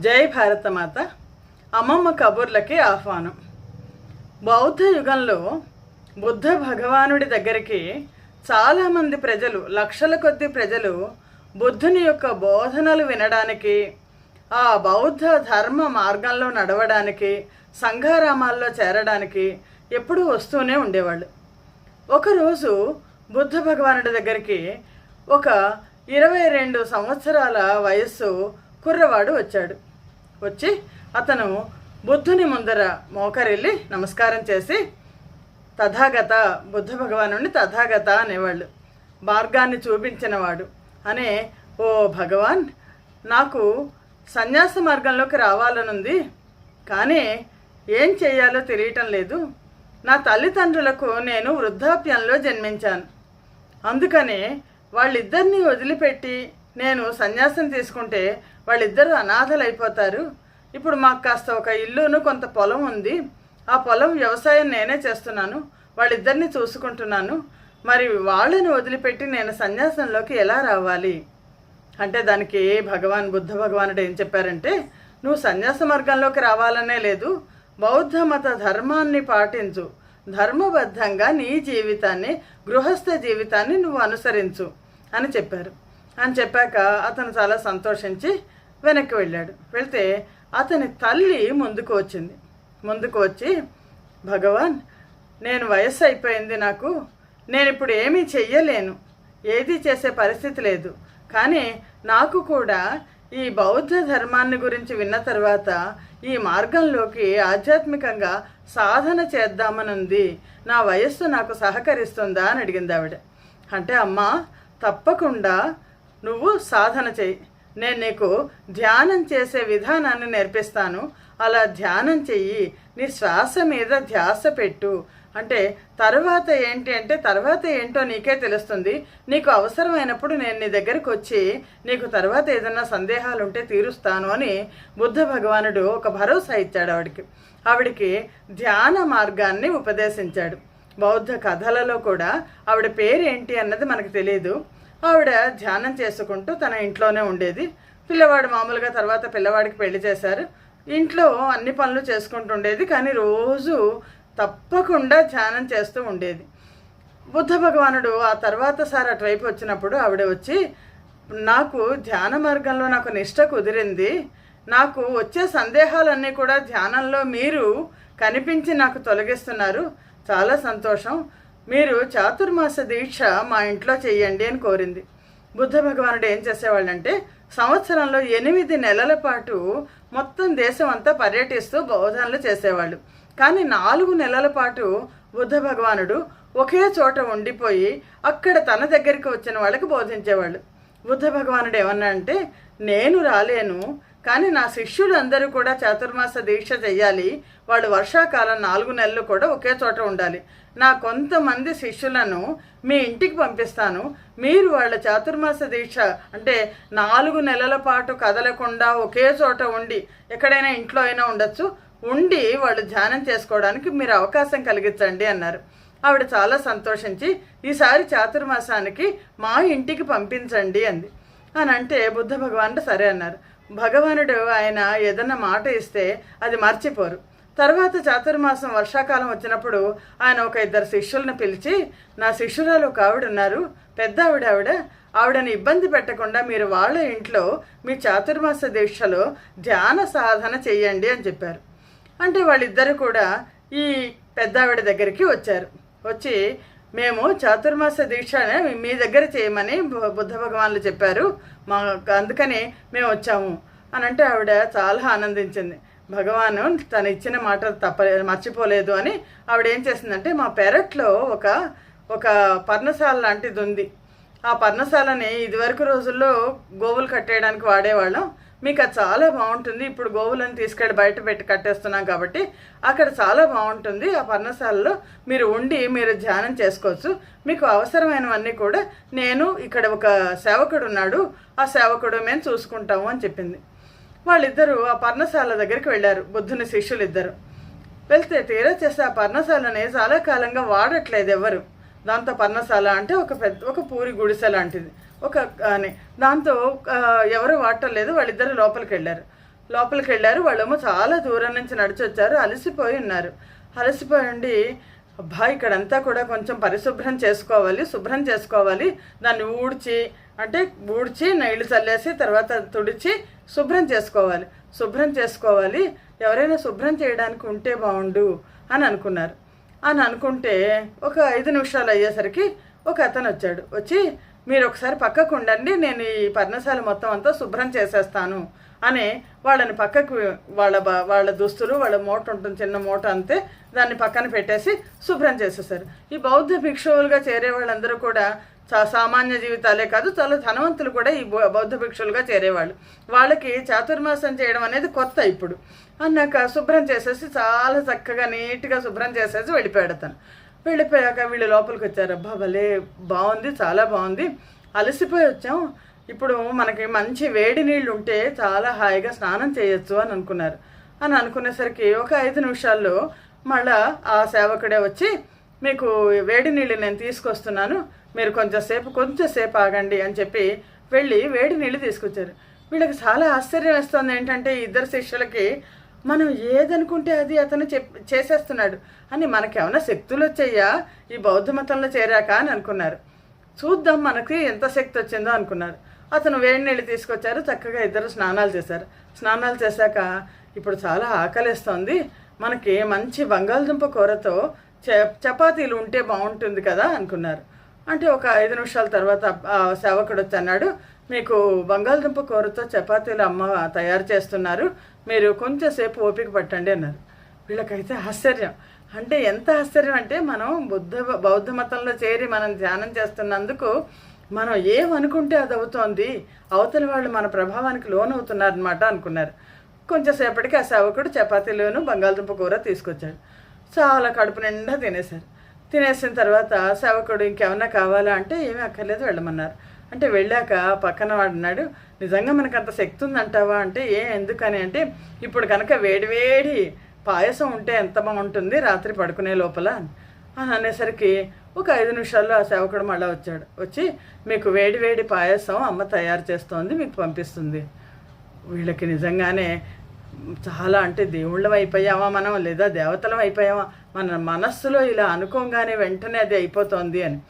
జై భారతమాత. అమ్మమ్మ కబుర్లకి ఆహ్వానం. బౌద్ధ యుగంలో బుద్ధ భగవానుడి దగ్గరికి చాలామంది ప్రజలు లక్షల కొద్ది ప్రజలు బుద్ధుని యొక్క బోధనలు వినడానికి ఆ బౌద్ధ ధర్మ మార్గంలో నడవడానికి సంఘారామాల్లో చేరడానికి ఎప్పుడూ వస్తూనే ఉండేవాళ్ళు. ఒకరోజు బుద్ధ భగవానుడి దగ్గరికి ఒక ఇరవై రెండు సంవత్సరాల వయస్సు కుర్రవాడు వచ్చాడు. వచ్చి అతను బుద్ధుని ముందర మోకరిల్లి నమస్కారం చేసి తథాగత బుద్ధ భగవానుడిని తథాగత అనేవాళ్ళు. మార్గాన్ని చూపించినవాడు. అనే ఓ భగవాన్ నాకు సన్యాస మార్గంలోకి రావాలనుంది. కానీ ఏం చేయాలో తెలియటం లేదు. నా తల్లిదండ్రులకు నేను వృద్ధాప్యంలో జన్మించాను. అందుకనే వాళ్ళిద్దరిని వదిలిపెట్టి నేను సన్యాసం తీసుకుంటే వాళ్ళిద్దరూ అనాథలైపోతారు. ఇప్పుడు మాకు కాస్త ఒక ఇల్లును కొంత పొలం ఉంది. ఆ పొలం వ్యవసాయం నేనే చేస్తున్నాను. వాళ్ళిద్దరిని చూసుకుంటున్నాను. మరి వాళ్ళని వదిలిపెట్టి నేను సన్యాసంలోకి ఎలా రావాలి? అంటే దానికి భగవాన్ బుద్ధ భగవానుడు ఏం చెప్పారంటే నువ్వు సన్యాస మార్గంలోకి రావాలనే లేదు. బౌద్ధ మత ధర్మాన్ని పాటించు. ధర్మబద్ధంగా నీ జీవితాన్ని గృహస్థ జీవితాన్ని నువ్వు అనుసరించు అని చెప్పారు. అని చెప్పాక అతను చాలా సంతోషించి వెనక్కి వెళ్ళాడు. వెళ్తే అతని తల్లి ముందుకు వచ్చింది. ముందుకు వచ్చి భగవాన్ నేను వయస్సు అయిపోయింది నాకు. నేను ఇప్పుడు ఏమీ చెయ్యలేను. ఏది చేసే పరిస్థితి లేదు. కానీ నాకు కూడా ఈ బౌద్ధ ధర్మాన్ని గురించి విన్న తర్వాత ఈ మార్గంలోకి ఆధ్యాత్మికంగా సాధన చేద్దామనుంది. నా వయస్సు నాకు సహకరిస్తుందా? అని అడిగింది ఆవిడ. అంటే అమ్మ తప్పకుండా నువ్వు సాధన చేయి. నేను నీకు ధ్యానం చేసే విధానాన్ని నేర్పిస్తాను. అలా ధ్యానం చెయ్యి. నీ శ్వాస మీద ధ్యాస పెట్టు. అంటే తర్వాత ఏంటి అంటే తర్వాత ఏంటో నీకే తెలుస్తుంది. నీకు అవసరమైనప్పుడు నేను నీ దగ్గరకు వచ్చి నీకు తర్వాత ఏదైనా సందేహాలు ఉంటే తీరుస్తాను అని బుద్ధ భగవానుడు ఒక భరోసా ఇచ్చాడు ఆవిడికి. ఆవిడికి ధ్యాన మార్గాన్ని ఉపదేశించాడు. బౌద్ధ కథలలో కూడా ఆవిడ పేరు ఏంటి అన్నది మనకు తెలియదు ఆవిడ ధ్యానం చేసుకుంటూ తన ఇంట్లోనే ఉండేది. పిల్లవాడు మామూలుగా తర్వాత పిల్లవాడికి పెళ్ళి చేశారు. ఇంట్లో అన్ని పనులు చేసుకుంటుండేది కానీ రోజు తప్పకుండా ధ్యానం చేస్తూ ఉండేది. బుద్ధ భగవానుడు ఆ తర్వాత సార్ అటువైపు వచ్చినప్పుడు ఆవిడ వచ్చి నాకు ధ్యాన మార్గంలో నాకు నిష్ట కుదిరింది. నాకు వచ్చే సందేహాలన్నీ కూడా ధ్యానంలో మీరు కనిపించి నాకు తొలగిస్తున్నారు. చాలా సంతోషం. మీరు చాతుర్మాస దీక్ష మా ఇంట్లో చేయండి అని కోరింది. బుద్ధ భగవానుడు ఏం చేసేవాళ్ళంటే సంవత్సరంలో ఎనిమిది నెలల పాటు మొత్తం దేశం అంతా పర్యటిస్తూ బోధనలు చేసేవాళ్ళు. కానీ నాలుగు నెలల పాటు బుద్ధ భగవానుడు ఒకే చోట ఉండిపోయి అక్కడ తన దగ్గరికి వచ్చిన వాళ్ళకి బోధించేవాళ్ళు. బుద్ధ భగవానుడు ఏమన్నా అంటే నేను రాలేను కానీ నా శిష్యులందరూ కూడా చాతుర్మాస దీక్ష చేయాలి వాళ్ళు వర్షాకాలం నాలుగు నెలలు కూడా ఒకే చోట ఉండాలి. నా కొంతమంది శిష్యులను మీ ఇంటికి పంపిస్తాను. మీరు వాళ్ళ చాతుర్మాస దీక్ష అంటే నాలుగు నెలల పాటు కదలకుండా ఒకే చోట ఉండి ఎక్కడైనా ఇంట్లో అయినా ఉండొచ్చు. ఉండి వాళ్ళు ధ్యానం చేసుకోవడానికి మీరు అవకాశం కలిగించండి అన్నారు. ఆవిడ చాలా సంతోషించి ఈసారి చాతుర్మాసానికి మా ఇంటికి పంపించండి అంది. అని అంటే బుద్ధ భగవానుడు సరే అన్నారు. భగవానుడు ఆయన ఏదన్నా మాట ఇస్తే అది మర్చిపోరు. తర్వాత చాతుర్మాసం వర్షాకాలం వచ్చినప్పుడు ఆయన ఒక ఇద్దరు శిష్యులను పిలిచి నా శిష్యురాలు ఒక ఆవిడ ఉన్నారు. పెద్ద ఆవిడ ఆవిడ. ఆవిడని ఇబ్బంది పెట్టకుండా మీరు వాళ్ళ ఇంట్లో మీ చాతుర్మాస దీక్షలో ధ్యాన సాధన చేయండి అని చెప్పారు. అంటే వాళ్ళిద్దరు కూడా ఈ పెద్ద ఆవిడ దగ్గరికి వచ్చారు. వచ్చి మేము చాతుర్మాస దీక్షనే మీ దగ్గర చేయమని బు- బుద్ధ భగవాన్లు చెప్పారు. మా అందుకని మేము వచ్చాము. అని అంటే ఆవిడ చాలా ఆనందించింది. భగవాను తను ఇచ్చిన మాట తప్ప మర్చిపోలేదు అని ఆవిడ ఏం చేసిందంటే మా పెరట్లో ఒక ఒక పర్ణశాల లాంటిది ఉంది ఆ పర్ణశాలని ఇదివరకు రోజుల్లో గోవులు కట్టేయడానికి వాడేవాళ్ళం. మీకు అది చాలా బాగుంటుంది. ఇప్పుడు గోవులను తీసుకెళ్ళి బయట పెట్టి కట్టేస్తున్నాం కాబట్టి అక్కడ చాలా బాగుంటుంది. ఆ పర్ణశాలలో మీరు ఉండి మీరు ధ్యానం చేసుకోవచ్చు. మీకు అవసరమైనవన్నీ కూడా నేను ఇక్కడ ఒక సేవకుడు ఉన్నాడు. ఆ సేవకుడు మేము చూసుకుంటాము అని చెప్పింది. వాళ్ళిద్దరూ ఆ పర్ణశాల దగ్గరికి వెళ్ళారు. బుద్ధుని శిష్యులు ఇద్దరు వెళ్తే తీరా చేస్తే ఆ పర్ణశాలని చాలా కాలంగా వాడట్లేదు ఎవరు. దాంతో పర్ణశాల అంటే ఒక పెద్ద ఒక పూరి గుడిసె లాంటిది. ఒక అని. దాంతో ఎవరు వాడటం లేదు వాళ్ళిద్దరు లోపలికి వెళ్ళారు. లోపలికి వెళ్ళారు వాళ్ళేమో చాలా దూరం నుంచి నడిచి వచ్చారు అలసిపోయి ఉన్నారు. అలసిపోయి ఉండి అబ్బా ఇక్కడంతా కూడా కొంచెం పరిశుభ్రం చేసుకోవాలి శుభ్రం చేసుకోవాలి. దాన్ని ఊడ్చి అంటే ఊడ్చి నీళ్ళు చల్లేసి తర్వాత తుడిచి శుభ్రం చేసుకోవాలి. శుభ్రం చేసుకోవాలి. ఎవరైనా శుభ్రం చేయడానికి ఉంటే బాగుండు అని అనుకున్నారు. అని అనుకుంటే ఒక ఐదు నిమిషాలు అయ్యేసరికి ఒక అతను వచ్చాడు. వచ్చి మీరు ఒకసారి పక్కకు ఉండండి నేను ఈ పర్ణశాల మొత్తం అంతా శుభ్రం చేసేస్తాను అని వాళ్ళని పక్కకు వాళ్ళ వాళ్ళ దుస్తులు వాళ్ళ మూట ఉంటుంది చిన్న మూట అంతే దాన్ని పక్కన పెట్టేసి శుభ్రం చేసేసారు. ఈ బౌద్ధ భిక్షువులుగా చేరే వాళ్ళందరూ కూడా సామాన్య జీవితాలే కాదు చాలా ధనవంతులు కూడా ఈ బౌద్ధ భిక్షులుగా చేరేవాళ్ళు. వాళ్ళకి చాతుర్మాసం చేయడం అనేది కొత్త ఇప్పుడు. అన్నాక శుభ్రం చేసేసి చాలా చక్కగా నీట్గా శుభ్రం చేసేసి వెళ్ళిపోయాడు తను వెళ్ళిపోయాక వీళ్ళు లోపలికి వచ్చారు. అబ్బా భలే బాగుంది చాలా బాగుంది. అలసిపోయి వచ్చాం. ఇప్పుడు మనకి మంచి వేడి నీళ్ళు ఉంటే చాలా హాయిగా స్నానం చేయొచ్చు అని అనుకున్నారు. అని అనుకునేసరికి ఒక ఐదు నిమిషాల్లో మళ్ళా ఆ సేవకుడే వచ్చి మీకు వేడి నీళ్ళు నేను తీసుకొస్తున్నాను. మీరు కొంచెంసేపు కొంచెంసేపు ఆగండి అని చెప్పి వెళ్ళి వేడి నీళ్ళు తీసుకొచ్చారు. వీళ్ళకి చాలా ఆశ్చర్యం వేస్తుంది ఏంటంటే ఇద్దరు శిష్యులకి మనం ఏదనుకుంటే అది అతను చెప్ చేసేస్తున్నాడు అని మనకేమైనా శక్తులు వచ్చాయా? ఈ బౌద్ధ మతంలో చేరాక అని అనుకున్నారు. చూద్దాం మనకి ఎంత శక్తి వచ్చిందో అనుకున్నారు. అతను వేడి నీళ్ళు తీసుకొచ్చారు చక్కగా ఇద్దరు స్నానాలు చేశారు. స్నానాలు చేశాక ఇప్పుడు చాలా ఆకలిస్తోంది. మనకి మంచి బంగాళదుంప కూరతో చపాతీలు ఉంటే బాగుంటుంది కదా అనుకున్నారు. అంటే ఒక ఐదు నిమిషాల తర్వాత ఆ సేవకుడు వచ్చి అన్నాడు మీకు బంగాళదుంప కూరతో చపాతీలు అమ్మ తయారు చేస్తున్నారు మీరు కొంచెంసేపు ఓపిక పట్టండి అన్నారు. వీళ్ళకైతే ఆశ్చర్యం. అంటే ఎంత ఆశ్చర్యం అంటే మనం బుద్ధ బౌద్ధ మతంలో చేరి మనం ధ్యానం చేస్తున్నందుకు మనం ఏమనుకుంటే అది అవుతోంది అవతలి వాళ్ళు మన ప్రభావానికి లోనవుతున్నారనమాట అనుకున్నారు. కొంచెంసేపటికి ఆ సేవకుడు చపాతీలోను బంగాళదుంప కూర తీసుకొచ్చాడు. చాలా కడుపు నిండా తినేశారు. తినేసిన తర్వాత సేవకుడు ఇంకేమన్నా కావాలా అంటే ఏమీ అక్కర్లేదు వెళ్ళమన్నారు. అంటే వెళ్ళాక పక్కన వాడున్నాడు నిజంగా మనకు అంత శక్తి ఉందంటావా? అంటే ఏ ఎందుకని? అంటే ఇప్పుడు కనుక వేడివేడి పాయసం ఉంటే ఎంత బాగుంటుంది రాత్రి పడుకునే లోపల? అని అనేసరికి ఒక ఐదు నిమిషాల్లో ఆ సేవకుడు మళ్ళీ వచ్చాడు. వచ్చి మీకు వేడి వేడి పాయసం అమ్మ తయారు చేస్తోంది మీకు పంపిస్తుంది. వీళ్ళకి నిజంగానే చాలా అంటే దేవుళ్ళం అయిపోయామా మనం? లేదా దేవతలం అయిపోయామా? మన మనస్సులో ఇలా అనుకోగానే వెంటనే అది అయిపోతోంది అని.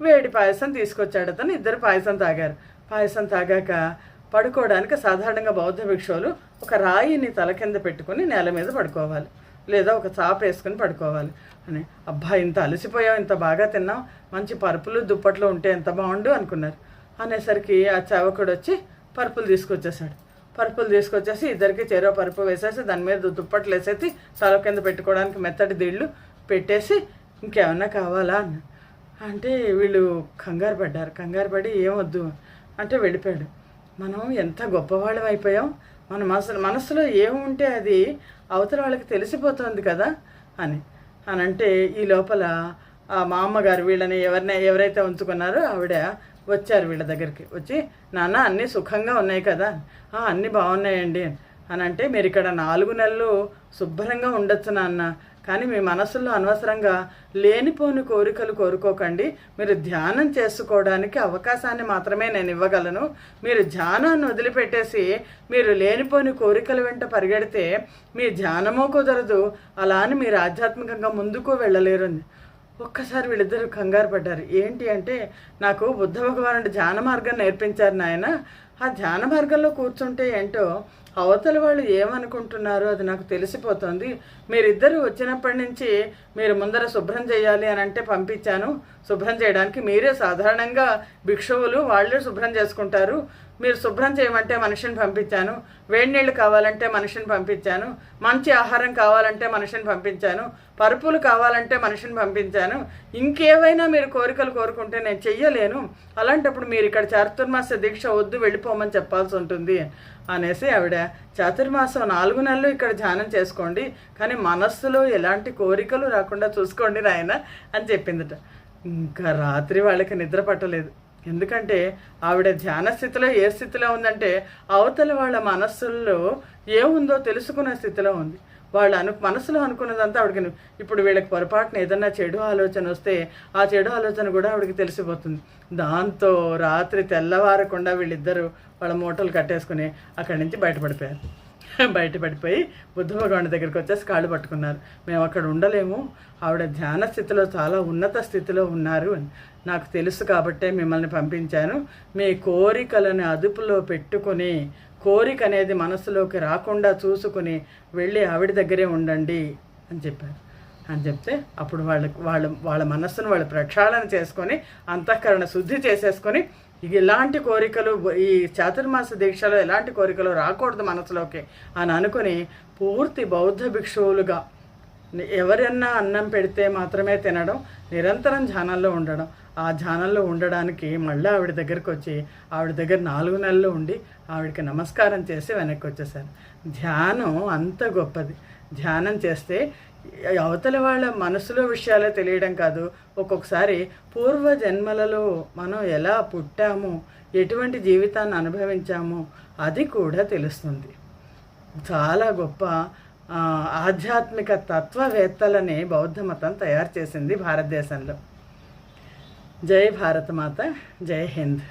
వేడి పాయసం తీసుకొచ్చాడు అతను ఇద్దరు పాయసం తాగారు. పాయసం తాగాక పడుకోవడానికి సాధారణంగా బౌద్ధ భిక్షువులు ఒక రాయిని తల కింద పెట్టుకుని నేల మీద పడుకోవాలి. లేదా ఒక చాప వేసుకుని పడుకోవాలి అని. అబ్బా ఇంత అలసిపోయాం ఇంత బాగా తిన్నాం మంచి పరుపులు దుప్పట్లు ఉంటే ఎంత బాగుండు అనుకున్నారు. అనేసరికి ఆ చావకుడు వచ్చి పరుపులు తీసుకొచ్చేసాడు పరుపులు తీసుకొచ్చేసి ఇద్దరికి చెరో పరుపు వేసేసి దాని మీద దుప్పట్లు వేసేసి తల కింద పెట్టుకోవడానికి మెత్తటి దిళ్ళు పెట్టేసి ఇంకేమన్నా కావాలా అన్న. అంటే వీళ్ళు కంగారు పడ్డారు. కంగారు పడి ఏమొద్దు అంటే వెళ్ళిపోయాడు. మనం ఎంత గొప్పవాళ్ళం అయిపోయాం. మన మనసు మనసులో ఏముంటే అది అవతల వాళ్ళకి తెలిసిపోతుంది కదా అని. అని అంటే ఈ లోపల మా అమ్మగారు వీళ్ళని ఎవరిని ఎవరైతే ఉంచుకున్నారో ఆవిడ వచ్చారు వీళ్ళ దగ్గరికి. వచ్చి నాన్న అన్నీ సుఖంగా ఉన్నాయి కదా. అన్నీ బాగున్నాయండి. అని అంటే మీరు ఇక్కడ నాలుగు నెలలు శుభ్రంగా ఉండొచ్చు నాన్న. కానీ మీ మనసులో అనవసరంగా లేనిపోని కోరికలు కోరుకోకండి. మీరు ధ్యానం చేసుకోవడానికి అవకాశాన్ని మాత్రమే నేను ఇవ్వగలను. మీరు ధ్యానాన్ని వదిలిపెట్టేసి మీరు లేనిపోని కోరికల వెంట పరిగెడితే మీ ధ్యానమో కుదరదు. అలా అని మీరు ఆధ్యాత్మికంగా ముందుకు వెళ్ళలేరు. ఒక్కసారి వీళ్ళిద్దరూ కంగారు పడ్డారు. ఏంటి అంటే నాకు బుద్ధ భగవానుడు ధ్యాన మార్గం నేర్పించారు నాయన. ఆ ధ్యాన మార్గంలో కూర్చుంటే ఏంటో అవతల వాళ్ళు ఏమనుకుంటున్నారో అది నాకు తెలిసిపోతుంది. మీరిద్దరు వచ్చినప్పటి నుంచి మీరు ముందర శుభ్రం చేయాలి అని అంటే పంపించాను. శుభ్రం చేయడానికి మీరే సాధారణంగా భిక్షువులు వాళ్ళే శుభ్రం చేసుకుంటారు. మీరు శుభ్రం చేయమంటే మనిషిని పంపించాను. వేడి నీళ్ళు కావాలంటే మనిషిని పంపించాను. మంచి ఆహారం కావాలంటే మనిషిని పంపించాను. పరుపులు కావాలంటే మనిషిని పంపించాను. ఇంకేవైనా మీరు కోరికలు కోరుకుంటే నేను చెయ్యలేను. అలాంటప్పుడు మీరు ఇక్కడ చాతుర్మాస దీక్ష వద్దు వెళ్ళిపోమని చెప్పాల్సి ఉంటుంది అనేసి ఆవిడ చాతుర్మాసం నాలుగు నెలలు ఇక్కడ ధ్యానం చేసుకోండి. కానీ మనస్సులో ఎలాంటి కోరికలు రాకుండా చూసుకోండి నాయన అని చెప్పిందట. ఇంకా రాత్రి వాళ్ళకి నిద్ర పట్టలేదు. ఎందుకంటే ఆవిడ ధ్యాన స్థితిలో ఏ స్థితిలో ఉందంటే అవతల వాళ్ళ మనస్సుల్లో ఏముందో తెలుసుకునే స్థితిలో ఉంది. వాళ్ళు అను మనసులో అనుకున్నదంతా ఆవిడకి ఇప్పుడు వీళ్ళకి పొరపాటున ఏదన్నా చెడు ఆలోచన వస్తే ఆ చెడు ఆలోచన కూడా ఆవిడకి తెలిసిపోతుంది. దాంతో రాత్రి తెల్లవారకుండా వీళ్ళిద్దరూ వాళ్ళ మూటలు కట్టేసుకుని అక్కడి నుంచి బయటపడిపోయారు. బయటపడిపోయి బుద్ధ భగవాన్ దగ్గరికి వచ్చేసి కాళ్ళు పట్టుకున్నారు. మేము అక్కడ ఉండలేము. ఆవిడ ధ్యాన స్థితిలో చాలా ఉన్నత స్థితిలో ఉన్నారు అని నాకు తెలుసు కాబట్టే మిమ్మల్ని పంపించాను. మీ కోరికలను అదుపులో పెట్టుకొని కోరిక అనేది మనసులోకి రాకుండా చూసుకుని వెళ్ళి ఆవిడ దగ్గరే ఉండండి అని చెప్పారు. అని చెప్తే అప్పుడు వాళ్ళ వాళ్ళ వాళ్ళ మనస్సును వాళ్ళు ప్రక్షాళన చేసుకొని అంతఃకరణ శుద్ధి చేసేసుకొని ఇక ఇలాంటి కోరికలు ఈ చాతుర్మాస దీక్షలో ఎలాంటి కోరికలు రాకూడదు మనసులోకి అని అనుకుని పూర్తి బౌద్ధ భిక్షువులుగా ఎవరన్నా అన్నం పెడితే మాత్రమే తినడం నిరంతరం ధ్యానంలో ఉండడం ఆ ధ్యానంలో ఉండడానికి మళ్ళీ ఆవిడ దగ్గరికి వచ్చి ఆవిడ దగ్గర నాలుగు నెలలు ఉండి ఆవిడకి నమస్కారం చేసి వెనక్కి వచ్చేసారు ధ్యానం అంత గొప్పది. ధ్యానం చేస్తే అవతల వాళ్ళ మనసులో విషయాలే తెలియడం కాదు. ఒక్కొక్కసారి పూర్వ జన్మలలో మనం ఎలా పుట్టాము ఎటువంటి జీవితాన్ని అనుభవించాము అది కూడా తెలుస్తుంది. చాలా గొప్ప ఆధ్యాత్మిక తత్వవేత్తలని బౌద్ధ మతం తయారు చేసింది భారతదేశంలో. జై భారత మాత జై హింద్.